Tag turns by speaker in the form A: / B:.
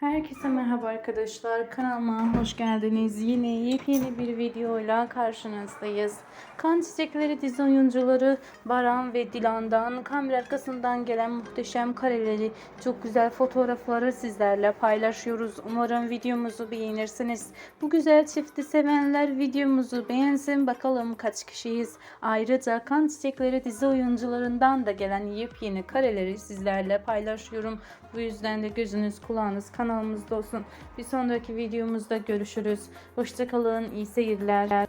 A: Herkese merhaba arkadaşlar. Kanalıma hoş geldiniz. Yine yepyeni bir videoyla karşınızdayız. Kan Çiçekleri dizi oyuncuları Baran ve Dilan'dan kamera arkasından gelen muhteşem kareleri, çok güzel fotoğrafları sizlerle paylaşıyoruz. Umarım videomuzu beğenirsiniz. Bu güzel çifti sevenler videomuzu beğensin. Bakalım kaç kişiyiz. Ayrıca Kan Çiçekleri dizi oyuncularından da gelen yepyeni kareleri sizlerle paylaşıyorum. Bu yüzden de gözünüz kulağınız kanalımızda olsun. Bir sonraki videomuzda görüşürüz. Hoşçakalın, iyi seyirler.